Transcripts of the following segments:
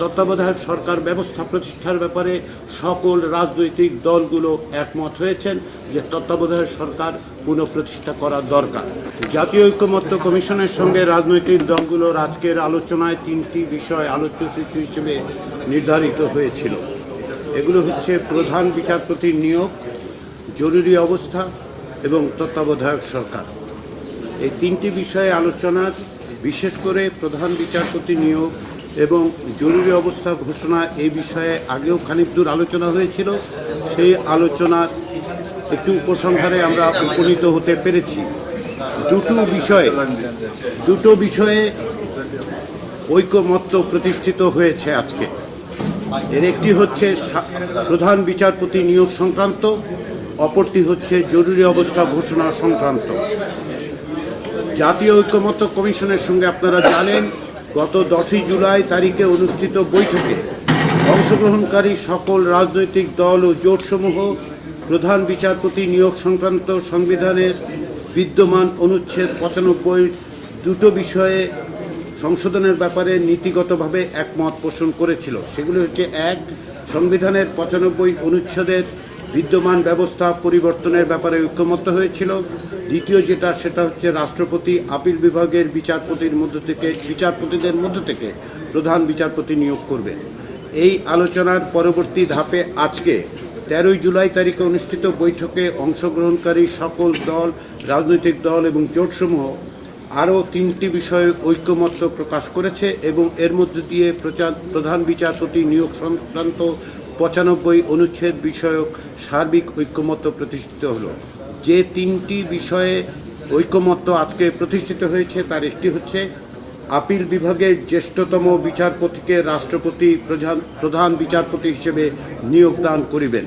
তত্ত্বাবধায়ক সরকার ব্যবস্থা প্রতিষ্ঠার ব্যাপারে সকল রাজনৈতিক দলগুলো একমত হয়েছেন যে তত্ত্বাবধায়ক সরকার পুনঃপ্রতিষ্ঠা করা দরকার। জাতীয় ঐক্যমত্য কমিশনের সঙ্গে রাজনৈতিক দলগুলোর আজকের আলোচনায় তিনটি বিষয় আলোচ্য সূচি হিসেবে নির্ধারিত হয়েছিল। এগুলো হচ্ছে প্রধান বিচারপতির নিয়োগ, জরুরি অবস্থা এবং তত্ত্বাবধায়ক সরকার। এই তিনটি বিষয়ে আলোচনার, বিশেষ করে প্রধান বিচারপতি নিয়োগ এবং জরুরি অবস্থা ঘোষণা এই বিষয়ে আগেও খানিক দূর আলোচনা হয়েছিল, সেই আলোচনার একটু উপসংহারে আমরা উপনীত হতে পেরেছি। দুটো বিষয়ে দুটো বিষয়ে ঐকমত্য প্রতিষ্ঠিত হয়েছে আজকে। এর একটি হচ্ছে প্রধান বিচারপতি নিয়োগ সংক্রান্ত, অপরটি হচ্ছে জরুরি অবস্থা ঘোষণা সংক্রান্ত। জাতীয় ঐক্যমত্য কমিশনের সঙ্গে আপনারা জানেন গত দশই জুলাই তারিখে অনুষ্ঠিত বৈঠকে অংশগ্রহণকারী সকল রাজনৈতিক দল ও জোটসমূহ প্রধান বিচারপতি নিয়োগ সংক্রান্ত সংবিধানের বিদ্যমান অনুচ্ছেদ পঁচানব্বই দুটো বিষয়ে সংশোধনের ব্যাপারে নীতিগতভাবে একমত পোষণ করেছিল। সেগুলি হচ্ছে এক, সংবিধানের পঁচানব্বই অনুচ্ছেদের বিদ্যমান ব্যবস্থা পরিবর্তনের ব্যাপারে ঐক্যমত্য হয়েছিল। দ্বিতীয় যেটা, সেটা হচ্ছে রাষ্ট্রপতি, আপিল বিভাগের বিচারপতির মধ্য থেকে, বিচারপতিদের মধ্য থেকে প্রধান বিচারপতি নিয়োগ করবেন এই আলোচনার পরবর্তী ধাপে আজকে, তেরোই জুলাই তারিখে অনুষ্ঠিত বৈঠকে অংশগ্রহণকারী সকল দল, রাজনৈতিক দল এবং জোটসমূহ আরও তিনটি বিষয়ে ঐক্যমত্য প্রকাশ করেছে এবং এর মধ্য দিয়ে প্রচার, প্রধান বিচারপতি নিয়োগ সংক্রান্ত পঁচানব্বই অনুচ্ছেদ বিষয়ক সার্বিক ঐক্যমত্য প্রতিষ্ঠিত হলো। যে তিনটি বিষয়ে ঐক্যমত্য আজকে প্রতিষ্ঠিত হয়েছে, তার একটি হচ্ছে আপিল বিভাগের জ্যেষ্ঠতম বিচারপতিকে রাষ্ট্রপতি প্রধান প্রধান বিচারপতি হিসেবে নিয়োগদান করিবেন।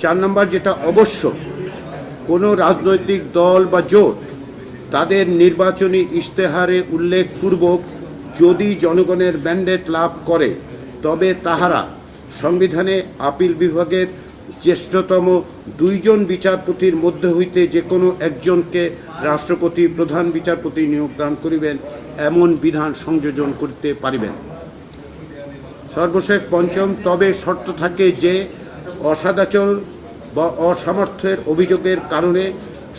চার নম্বর যেটা অবশ্য, কোনো রাজনৈতিক দল বা জোট তাদের নির্বাচনী ইশতেহারে উল্লেখপূর্বক যদি জনগণের ম্যান্ডেট লাভ করে তবে তাহারা সংবিধানে আপিল বিভাগের জ্যেষ্ঠতম দুইজন বিচারপতির মধ্যে হইতে যে কোনো একজনকে রাষ্ট্রপতি, প্রধান বিচারপতি নিয়োগদান করিবেন, এমন বিধান সংযোজন করতে পারিবেন। সর্বশেষ পঞ্চম, তবে শর্ত থাকে যে অসদাচর বা অসামর্থ্যের অভিযোগের কারণে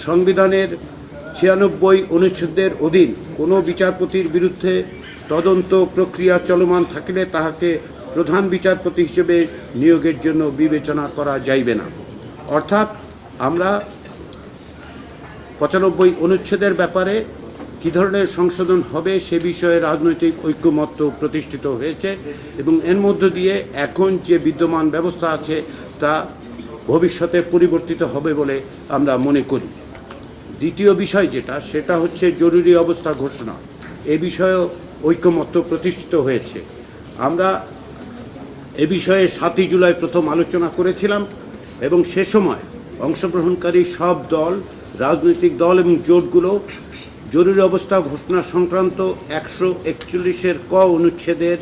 সংবিধানের ছিয়ানব্বই অনুচ্ছেদের অধীন কোনো বিচারপতির বিরুদ্ধে তদন্ত প্রক্রিয়া চলমান থাকলে তাহাকে প্রধান বিচারপতি হিসেবে নিয়োগের জন্য বিবেচনা করা যাইবে না। অর্থাৎ আমরা পঁচানব্বই অনুচ্ছেদের ব্যাপারে কী ধরনের সংশোধন হবে সে বিষয়ে রাজনৈতিক ঐক্যমত্য প্রতিষ্ঠিত হয়েছে এবং এর মধ্য দিয়ে এখন যে বিদ্যমান ব্যবস্থা আছে তা ভবিষ্যতে পরিবর্তিত হবে বলে আমরা মনে করি। দ্বিতীয় বিষয় যেটা, সেটা হচ্ছে জরুরি অবস্থা ঘোষণা। এ বিষয়েও ঐক্যমত্য প্রতিষ্ঠিত হয়েছে। আমরা এ বিষয়ে সাতই জুলাই প্রথম আলোচনা করেছিলাম এবং সে সময় অংশগ্রহণকারী সব দল, রাজনৈতিক দল এবং জোটগুলো জরুরি অবস্থা ঘোষণা সংক্রান্ত একশো একচল্লিশের ক অনুচ্ছেদের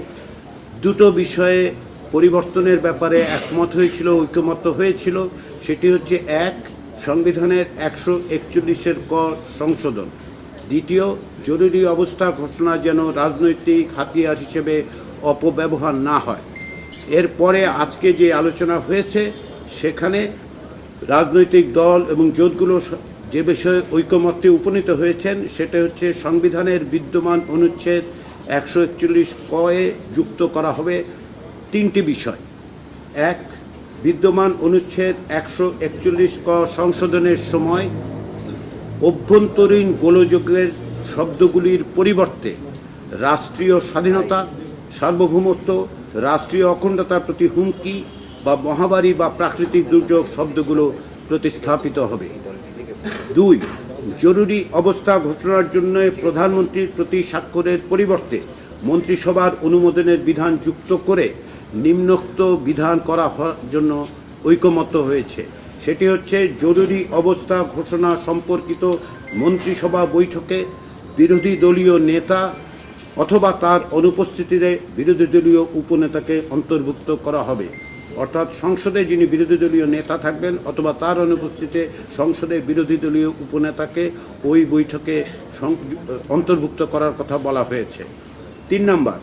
দুটো বিষয়ে পরিবর্তনের ব্যাপারে একমত হয়েছিল, ঐক্যমত্য হয়েছিল। সেটি হচ্ছে এক, সংবিধানের একশো একচল্লিশের ক সংশোধন। দ্বিতীয় জরুরি অবস্থা ঘোষণা যেন রাজনৈতিক হাতিয়ার হিসেবে অপব্যবহার না হয়। এরপরে আজকে যে আলোচনা হয়েছে, সেখানে রাজনৈতিক দল এবং জোটগুলো যে বিষয়ে ঐকমত্যে উপনীত হয়েছেন, সেটা হচ্ছে সংবিধানের বিদ্যমান অনুচ্ছেদ একশো একচল্লিশ কয়ে যুক্ত করা হবে তিনটি বিষয়। এক, বিদ্যমান অনুচ্ছেদ একশো একচল্লিশ ক সংশোধনের সময় অভ্যন্তরীণ গোলযোগের শব্দগুলির পরিবর্তে রাষ্ট্রীয় স্বাধীনতা, সার্বভৌমত্ব, রাষ্ট্রীয় অখণ্ডতার প্রতি হুমকি বা মহামারী বা প্রাকৃতিক দুর্যোগ শব্দগুলো প্রতিস্থাপিত হবে। দুই, জরুরি অবস্থা ঘোষণার জন্য প্রধানমন্ত্রীর প্রতি স্বাক্ষরের পরিবর্তে মন্ত্রিসভার অনুমোদনের বিধান যুক্ত করে নিম্নোক্ত বিধান করা জন্য ঐকমত্য হয়েছে। সেটি হচ্ছে জরুরি অবস্থা ঘোষণা সম্পর্কিত মন্ত্রিসভা বৈঠকে বিরোধী দলীয় নেতা অথবা তার অনুপস্থিতিতে বিরোধী দলীয় উপনেতাকে অন্তর্ভুক্ত করা হবে। অর্থাৎ সংসদে যিনি বিরোধী দলীয় নেতা থাকবেন অথবা তার অনুপস্থিতিতে সংসদে বিরোধী দলীয় উপনেতাকে ওই বৈঠকে অন্তর্ভুক্ত করার কথা বলা হয়েছে। তিন নম্বর,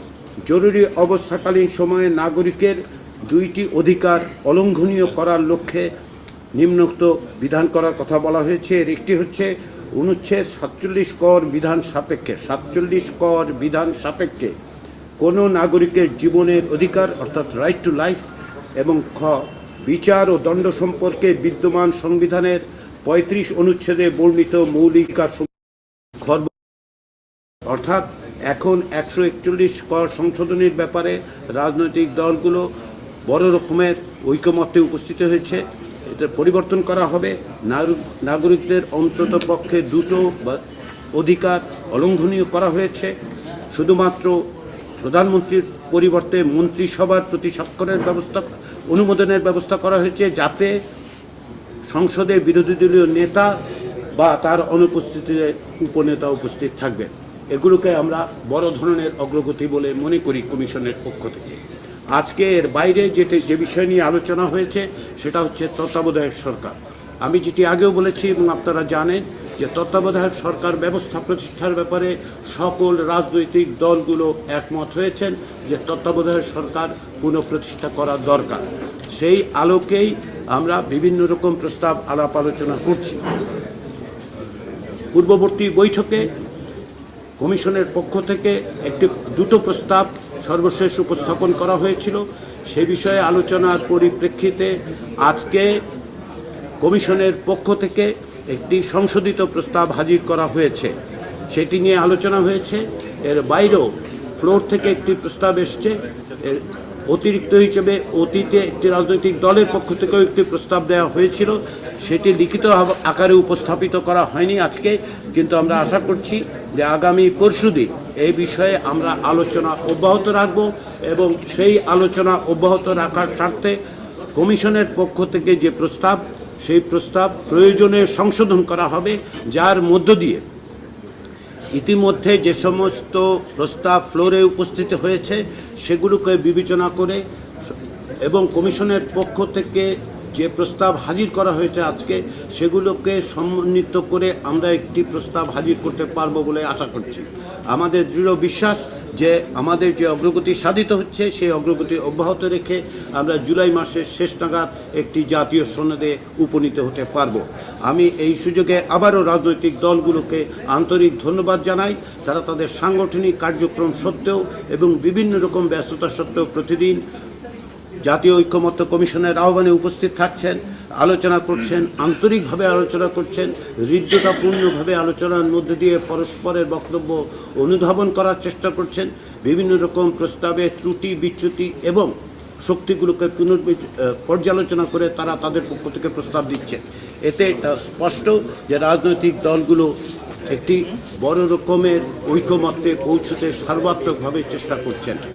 জরুরি অবস্থাকালীন সময়ে নাগরিকের দুইটি অধিকার অলঙ্ঘনীয় করার লক্ষ্যে নিম্নোক্ত বিধান করার কথা বলা হয়েছে। এর একটি হচ্ছে অনুচ্ছেদ সাতচল্লিশ কর বিধান সাপেক্ষে। সাতচল্লিশ কর বিধান সাপেক্ষে কোনো নাগরিকের জীবনের অধিকার, অর্থাৎ রাইট টু লাইফ এবং খ, বিচার ও দণ্ড সম্পর্কে বিদ্যমান সংবিধানের পঁয়ত্রিশ অনুচ্ছেদে বর্ণিত খর্ব অর্থাৎ এখন একশো একচল্লিশ কর সংশোধনীর ব্যাপারে রাজনৈতিক দলগুলো বড় রকমের ঐকমত্যে উপস্থিত হয়েছে। এটা পরিবর্তন করা হবে। নাগরিকদের অন্তত পক্ষে দুটো অধিকার অলঙ্ঘনীয় করা হয়েছে। শুধুমাত্র প্রধানমন্ত্রীর পরিবর্তে মন্ত্রিসভার প্রতি স্বাক্ষরের ব্যবস্থা, অনুমোদনের ব্যবস্থা করা হয়েছে যাতে সংসদে বিরোধী দলীয় নেতা বা তার অনুপস্থিতিতে উপনেতা উপস্থিত থাকবেন এগুলোকে আমরা বড় ধরনের অগ্রগতি বলে মনে করি কমিশনের পক্ষ থেকে। আজকে এর বাইরে যেটি যে বিষয় নিয়ে আলোচনা হয়েছে, সেটা হচ্ছে তত্ত্বাবধায়ক সরকার। আমি যেটি আগেও বলেছি এবং আপনারা জানেন যে তত্ত্বাবধায়ক সরকার ব্যবস্থা প্রতিষ্ঠার ব্যাপারে সকল রাজনৈতিক দলগুলো একমত হয়েছেন যে তত্ত্বাবধায়ক সরকার পুনঃপ্রতিষ্ঠা করা দরকার। সেই আলোকেই আমরা বিভিন্ন রকম প্রস্তাব, আলাপ আলোচনা করছি। পূর্ববর্তী বৈঠকে কমিশনের পক্ষ থেকে একটি দুটো প্রস্তাব সর্বশেষ উপস্থাপন করা হয়েছিল। সে বিষয়ে আলোচনার পরিপ্রেক্ষিতে আজকে কমিশনের পক্ষ থেকে একটি সংশোধিত প্রস্তাব হাজির করা হয়েছে। সেটি নিয়ে আলোচনা হয়েছে। এর বাইরেও ফ্লোর থেকে একটি প্রস্তাব এসছে। এর অতিরিক্ত হিসেবে অতীতে একটি রাজনৈতিক দলের পক্ষ থেকেও একটি প্রস্তাব দেওয়া হয়েছিল। সেটি লিখিত আকারে উপস্থাপিত করা হয়নি আজকে, কিন্তু আমরা আশা করছি যে আগামী পরশুদিন এই বিষয়ে আমরা আলোচনা অব্যাহত রাখব এবং সেই আলোচনা অব্যাহত রাখার স্বার্থে কমিশনের পক্ষ থেকে যে প্রস্তাব, সেই প্রস্তাব প্রয়োজনে সংশোধন করা হবে, যার মধ্য দিয়ে ইতিমধ্যে যে সমস্ত প্রস্তাব ফ্লোরে উপস্থিত হয়েছে, সেগুলোকে বিবেচনা করে এবং কমিশনের পক্ষ থেকে যে প্রস্তাব হাজির করা হয়েছে আজকে, সেগুলোকে সমন্বিত করে আমরা একটি প্রস্তাব হাজির করতে পারব বলে আশা করছি। আমাদের দৃঢ় বিশ্বাস যে আমাদের যে অগ্রগতি সাধিত হচ্ছে, সেই অগ্রগতি অব্যাহত রেখে আমরা জুলাই মাসের শেষ নাগাদ একটি জাতীয় সনদে উপনীত হতে পারব। আমি এই সুযোগে আবারও রাজনৈতিক দলগুলোকে আন্তরিক ধন্যবাদ জানাই। তারা তাদের সাংগঠনিক কার্যক্রম সত্ত্বেও এবং বিভিন্ন রকম ব্যস্ততা সত্ত্বেও প্রতিদিন জাতীয় ঐক্যমত্য কমিশনের আহ্বানে উপস্থিত থাকছেন, আলোচনা করছেন, আন্তরিকভাবে আলোচনা করছেন, হৃদ্যতাপূর্ণভাবে আলোচনার মধ্যে দিয়ে পরস্পরের বক্তব্য অনুধাবন করার চেষ্টা করছেন। বিভিন্ন রকম প্রস্তাবে ত্রুটি, বিচ্যুতি এবং শক্তিগুলোকে পুনর্বিচ পর্যালোচনা করে তারা তাদের পক্ষ থেকে প্রস্তাব দিচ্ছেন। এতে এটা স্পষ্ট যে রাজনৈতিক দলগুলো একটি বড় রকমের ঐকমত্যে পৌঁছতে সর্বাত্মকভাবে চেষ্টা করছেন।